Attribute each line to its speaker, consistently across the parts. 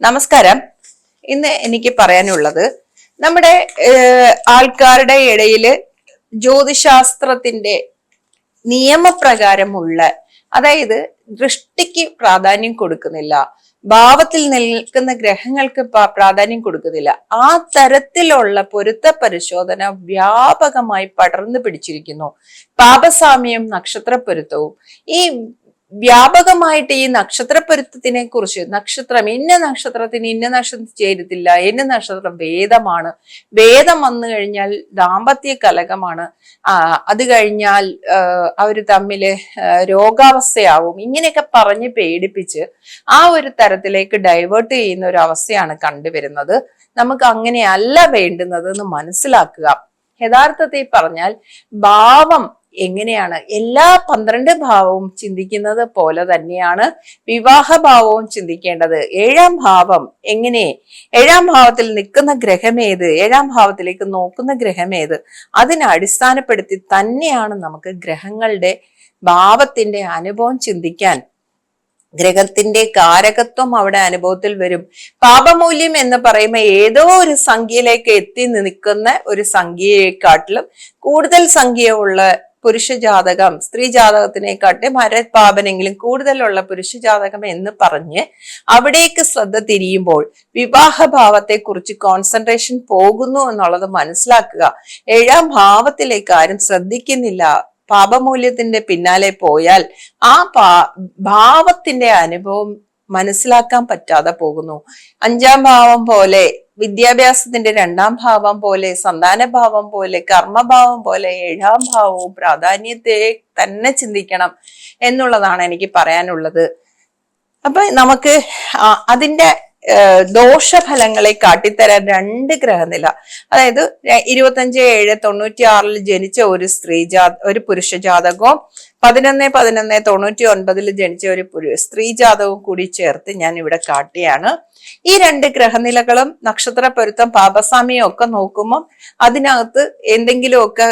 Speaker 1: നമസ്കാരം. ഇന്ന് എനിക്ക് പറയാനുള്ളത് നമ്മുടെ ആൾക്കാരുടെ ഇടയിൽ ജ്യോതിശാസ്ത്രത്തിന്റെ നിയമപ്രകാരമുള്ള അതായത് ദൃഷ്ടിക്ക് പ്രാധാന്യം കൊടുക്കുന്നില്ല ഭാവത്തിൽ നിൽക്കുന്ന ഗ്രഹങ്ങൾക്ക് പ്രാധാന്യം കൊടുക്കുന്നില്ല ആ തരത്തിലുള്ള പൊരുത്ത പരിശോധന വ്യാപകമായി പടർന്നു പിടിച്ചിരിക്കുന്നു. പാപസാമ്യം നക്ഷത്ര പൊരുത്തവും ഈ വ്യാപകമായിട്ട് ഈ നക്ഷത്ര പൊരുത്തത്തിനെ കുറിച്ച് നക്ഷത്രം ഇന്ന നക്ഷത്രത്തിന് ഇന്ന നക്ഷത്രം ചേരത്തില്ല ഇന്ന നക്ഷത്രം വേദമാണ്. വേദം വന്നു കഴിഞ്ഞാൽ ദാമ്പത്യ കലകമാണ്. അത് കഴിഞ്ഞാൽ അവർ തമ്മിൽ രോഗാവസ്ഥയാവും. ഇങ്ങനെയൊക്കെ പറഞ്ഞ് പേടിപ്പിച്ച് ആ ഒരു തരത്തിലേക്ക് ഡൈവേർട്ട് ചെയ്യുന്ന ഒരു അവസ്ഥയാണ് കണ്ടുവരുന്നത്. നമുക്ക് അങ്ങനെയല്ല വേണ്ടുന്നത് എന്ന് മനസ്സിലാക്കുക. യഥാർത്ഥത്തിൽ പറഞ്ഞാൽ ഭാവം എങ്ങനെയാണ്? എല്ലാ പന്ത്രണ്ട് ഭാവവും ചിന്തിക്കുന്നത് പോലെ തന്നെയാണ് വിവാഹ ഭാവവും ചിന്തിക്കേണ്ടത്. ഏഴാം ഭാവം എങ്ങനെ? ഏഴാം ഭാവത്തിൽ നിൽക്കുന്ന ഗ്രഹമേത് ഏഴാം ഭാവത്തിലേക്ക് നോക്കുന്ന ഗ്രഹമേത് അതിനെ അടിസ്ഥാനപ്പെടുത്തി തന്നെയാണ് നമുക്ക് ഗ്രഹങ്ങളുടെ ഭാവത്തിന്റെ അനുഭവം ചിന്തിക്കാൻ. ഗ്രഹത്തിന്റെ കാരകത്വം അവിടെ അനുഭവത്തിൽ വരും. പാപമൂല്യം എന്ന് പറയുമ്പോൾ ഏതോ ഒരു സംഖ്യയിലേക്ക് എത്തി നിൽക്കുന്ന ഒരു സംഖ്യയെക്കാട്ടിലും കൂടുതൽ സംഖ്യയുള്ള പുരുഷ ജാതകം സ്ത്രീ ജാതകത്തിനെക്കാട്ടി മരപാപനെങ്കിലും കൂടുതലുള്ള പുരുഷ ജാതകം എന്ന് പറഞ്ഞ് അവിടേക്ക് ശ്രദ്ധ തിരിയുമ്പോൾ വിവാഹ ഭാവത്തെ കുറിച്ച് കോൺസെൻട്രേഷൻ പോകുന്നു എന്നുള്ളത് മനസ്സിലാക്കുക. ഏഴാം ഭാവത്തിലേക്ക് ആരും ശ്രദ്ധിക്കുന്നില്ല. പാപമൂല്യത്തിന്റെ പിന്നാലെ പോയാൽ ആ ഭാവത്തിന്റെ അനുഭവം മനസ്സിലാക്കാൻ പറ്റാതെ പോകുന്നു. അഞ്ചാം ഭാവം പോലെ വിദ്യാഭ്യാസത്തിന്റെ രണ്ടാം ഭാവം പോലെ സന്താന ഭാവം പോലെ കർമ്മഭാവം പോലെ ഏഴാം ഭാവവും പ്രാധാന്യത്തെ തന്നെ ചിന്തിക്കണം എന്നുള്ളതാണ് എനിക്ക് പറയാനുള്ളത്. അപ്പൊ നമുക്ക് അതിന്റെ ദോഷഫലങ്ങളെ കാട്ടിത്തരാൻ രണ്ട് ഗ്രഹനില. അതായത് ഇരുപത്തഞ്ച് ഏഴ് തൊണ്ണൂറ്റി ആറിൽ ജനിച്ച ഒരു സ്ത്രീ ജാ ഒരു പുരുഷ ജാതകവും പതിനൊന്ന് പതിനൊന്ന് തൊണ്ണൂറ്റി ഒൻപതിൽ ജനിച്ച ഒരു സ്ത്രീ ജാതകവും കൂടി ചേർത്ത് ഞാൻ ഇവിടെ കാട്ടിയാണ്. ഈ രണ്ട് ഗ്രഹനിലകളും നക്ഷത്ര പൊരുത്തം പാപസാമ്യം ഒക്കെ നോക്കുമ്പോൾ അതിനകത്ത് എന്തെങ്കിലുമൊക്കെ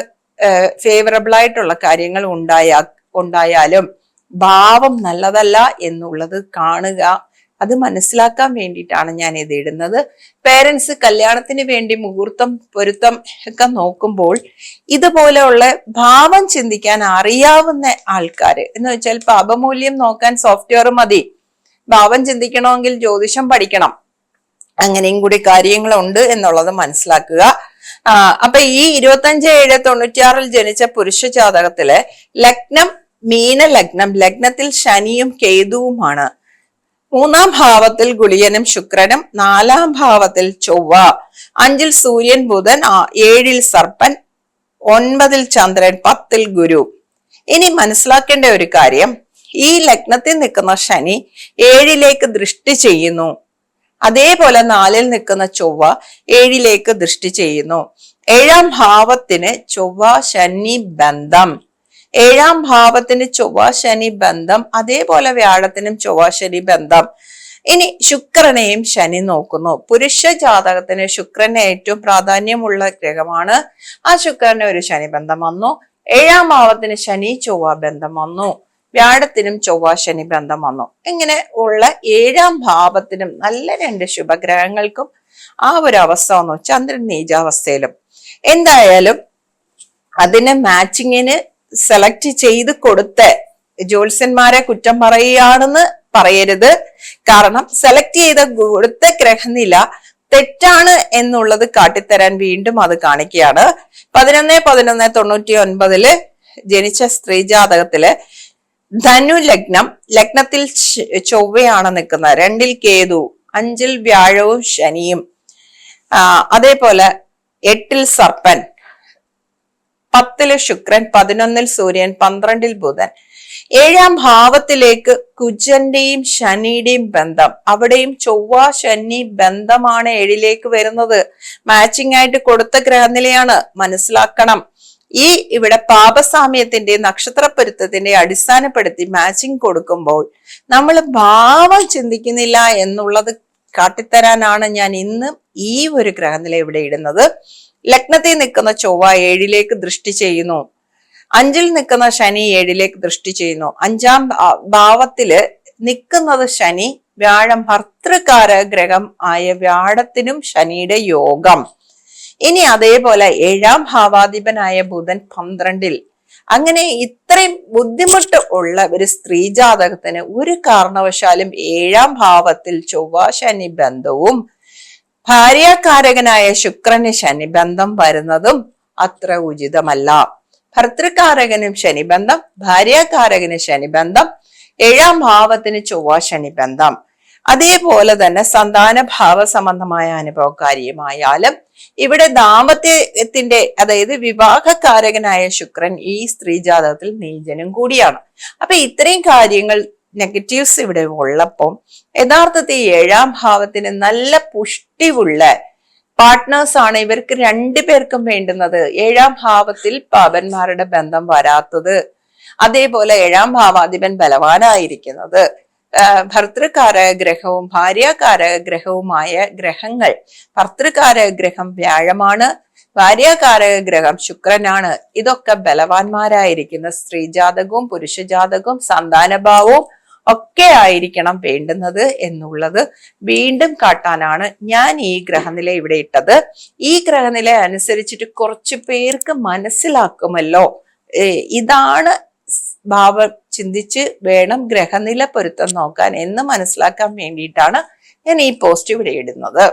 Speaker 1: ഫേവറബിൾ ആയിട്ടുള്ള കാര്യങ്ങൾ ഉണ്ടായാ ഉണ്ടായാലും ഭാവം നല്ലതല്ല എന്നുള്ളത് കാണുക. അത് മനസ്സിലാക്കാൻ വേണ്ടിയിട്ടാണ് ഞാൻ ഇത് ഇടുന്നത്. പേരൻസ് കല്യാണത്തിന് വേണ്ടി മുഹൂർത്തം പൊരുത്തം ഒക്കെ നോക്കുമ്പോൾ ഇതുപോലെയുള്ള ഭാവം ചിന്തിക്കാൻ അറിയാവുന്ന ആൾക്കാര് എന്ന് വെച്ചാൽ പാപമൂല്യം നോക്കാൻ സോഫ്റ്റ്വെയർ മതി. ഭാവം ചിന്തിക്കണമെങ്കിൽ ജ്യോതിഷം പഠിക്കണം. അങ്ങനെയും കൂടി കാര്യങ്ങളുണ്ട് എന്നുള്ളത് മനസ്സിലാക്കുക. അപ്പൊ ഈ ഇരുപത്തഞ്ച് ഏഴ് തൊണ്ണൂറ്റിയാറിൽ ജനിച്ച പുരുഷ ജാതകത്തിലെ ലഗ്നം മീന ലഗ്നം ലഗ്നത്തിൽ ശനിയും കേതുവുമാണ്. മൂന്നാം ഭാവത്തിൽ ഗുളിയനും ശുക്രനും നാലാം ഭാവത്തിൽ ചൊവ്വ. അഞ്ചിൽ സൂര്യൻ ബുധൻ ഏഴിൽ സർപ്പൻ ഒൻപതിൽ ചന്ദ്രൻ പത്തിൽ ഗുരു. ഇനി മനസ്സിലാക്കേണ്ട ഒരു കാര്യം ഈ ലഗ്നത്തിൽ നിൽക്കുന്ന ശനി ഏഴിലേക്ക് ദൃഷ്ടി ചെയ്യുന്നു. അതേപോലെ നാലിൽ നിൽക്കുന്ന ചൊവ്വ ഏഴിലേക്ക് ദൃഷ്ടി ചെയ്യുന്നു. ഏഴാം ഭാവത്തിന് ചൊവ്വ ശനി ബന്ധം. ഏഴാം ഭാവത്തിന് ചൊവ്വാശനി ബന്ധം അതേപോലെ വ്യാഴത്തിനും ചൊവ്വാശനി ബന്ധം. ഇനി ശുക്രനെയും ശനി നോക്കുന്നു. പുരുഷ ജാതകത്തിന് ശുക്രന് ഏറ്റവും പ്രാധാന്യമുള്ള ഗ്രഹമാണ്. ആ ശുക്രന് ഒരു ശനി ബന്ധം വന്നു. ഏഴാം ഭാവത്തിന് ശനി ചൊവ്വ ബന്ധം വന്നു. വ്യാഴത്തിനും ചൊവ്വ ശനി ബന്ധം വന്നു. ഇങ്ങനെ ഉള്ള ഏഴാം ഭാവത്തിനും നല്ല രണ്ട് ശുഭഗ്രഹങ്ങൾക്കും ആ ഒരു അവസ്ഥ വന്നു. ചന്ദ്രൻ നീചാവസ്ഥയിലും. എന്തായാലും അതിന് മാച്ചിങ്ങിന് സെലക്ട് ചെയ്ത് കൊടുത്ത് ജ്യോത്സ്യന്മാരെ കുറ്റം പറയുകയാണെന്ന് പറയരുത്. കാരണം സെലക്ട് ചെയ്ത കൊടുത്ത ഗ്രഹനില തെറ്റാണ് എന്നുള്ളത് കാട്ടിത്തരാൻ വീണ്ടും അത് കാണിക്കുകയാണ്. പതിനൊന്ന് പതിനൊന്ന് തൊണ്ണൂറ്റി ഒൻപതിൽ ജനിച്ച സ്ത്രീ ജാതകത്തിൽ ധനു ലഗ്നം ലഗ്നത്തിൽ ചൊവ്വയാണ് നിൽക്കുന്നത്. രണ്ടിൽ കേതു അഞ്ചിൽ വ്യാഴവും ശനിയും. അതേപോലെ എട്ടിൽ സർപ്പൻ. പത്തിൽ ശുക്രൻ പതിനൊന്നിൽ സൂര്യൻ പന്ത്രണ്ടിൽ ബുധൻ. ഏഴാം ഭാവത്തിലേക്ക് കുജന്റെയും ശനിയുടെയും ബന്ധം. അവിടെയും ചൊവ്വ ശനി ബന്ധമാണ് ഏഴിലേക്ക് വരുന്നത്. മാച്ചിങ് ആയിട്ട് കൊടുത്ത ഗ്രഹനിലയാണ്. മനസ്സിലാക്കണം. ഈ ഇവിടെ പാപസാമ്യത്തിന്റെ നക്ഷത്രപ്പൊരുത്തത്തിന്റെ അടിസ്ഥാനപ്പെടുത്തി മാച്ചിങ് കൊടുക്കുമ്പോൾ നമ്മൾ ഭാവം ചിന്തിക്കുന്നില്ല എന്നുള്ളത് കാട്ടിത്തരാനാണ് ഞാൻ ഇന്ന് ഈ ഒരു ഗ്രഹനില ഇവിടെ ഇടുന്നത്. ലഗ്നത്തിൽ നിൽക്കുന്ന ചൊവ്വ ഏഴിലേക്ക് ദൃഷ്ടി ചെയ്യുന്നു. അഞ്ചിൽ നിൽക്കുന്ന ശനി ഏഴിലേക്ക് ദൃഷ്ടി ചെയ്യുന്നു. അഞ്ചാം ഭാവത്തിൽ നിൽക്കുന്നത് ശനി വ്യാഴം ഭർത്തൃകാര ഗ്രഹം ആയ വ്യാഴത്തിനും ശനിയുടെ യോഗം. ഇനി അതേപോലെ ഏഴാം ഭാവാധിപനായ ബുധൻ പന്ത്രണ്ടിൽ. അങ്ങനെ ഇത്രയും ബുദ്ധിമുട്ട് ഉള്ള ഒരു സ്ത്രീ ജാതകത്തിന് ഒരു കാരണവശാലും ഏഴാം ഭാവത്തിൽ ചൊവ്വ ശനി ബന്ധവും ഭാര്യാകാരകനായ ശുക്രന് ശനിബന്ധം വരുന്നതും അത്ര ഉചിതമല്ല. ഭർത്തൃകാരകനും ശനിബന്ധം ഭാര്യാകാരകന് ശനിബന്ധം ഏഴാം ഭാവത്തിന് ചൊവ്വ ശനിബന്ധം. അതേപോലെ തന്നെ സന്താന ഭാവ സംബന്ധമായ അനുഭവകാരിയുമായാലും ഇവിടെ ദാമ്പത്യത്തിന്റെ അതായത് വിവാഹകാരകനായ ശുക്രൻ ഈ സ്ത്രീ ജാതകത്തിൽ നീചനും കൂടിയാണ്. അപ്പൊ ഇത്രയും കാര്യങ്ങൾ നെഗറ്റീവ്സ് ഇവിടെ ഉള്ളപ്പോൾ യഥാർത്ഥത്തിൽ ഏഴാം ഭാവത്തിന് നല്ല പുഷ്ടിവുള്ള പാർട്ട്നേഴ്സ് ആണ് ഇവർക്ക് രണ്ടു പേർക്കും വേണ്ടുന്നത്. ഏഴാം ഭാവത്തിൽ പാപന്മാരുടെ ബന്ധം വരാത്തത് അതേപോലെ ഏഴാം ഭാവാധിപൻ ബലവാനായിരിക്കുന്നത്. ഭർത്തൃകാരക ഗ്രഹവും ഭാര്യാകാരക ഗ്രഹവുമായ ഗ്രഹങ്ങൾ ഭർത്തൃകാരക ഗ്രഹം വ്യാഴമാണ് ഭാര്യാകാരക ഗ്രഹം ശുക്രനാണ്. ഇതൊക്കെ ബലവാന്മാരായിരിക്കുന്ന സ്ത്രീജാതകവും പുരുഷജാതകവും സന്താനഭാവവും ഒക്കെ ആയിരിക്കണം വേണ്ടുന്നത് എന്നുള്ളത് വീണ്ടും കാട്ടാനാണ് ഞാൻ ഈ ഗ്രഹനില ഇവിടെ ഇട്ടത്. ഈ ഗ്രഹനില അനുസരിച്ചിട്ട് കുറച്ചു പേർക്ക് മനസ്സിലാക്കുമല്ലോ. ഇതാണ് ഭാവം ചിന്തിച്ച് വേണം ഗ്രഹനില പൊരുത്തം നോക്കാൻ എന്ന് മനസ്സിലാക്കാൻ വേണ്ടിയിട്ടാണ് ഞാൻ ഈ പോസ്റ്റ് ഇവിടെ ഇടുന്നത്.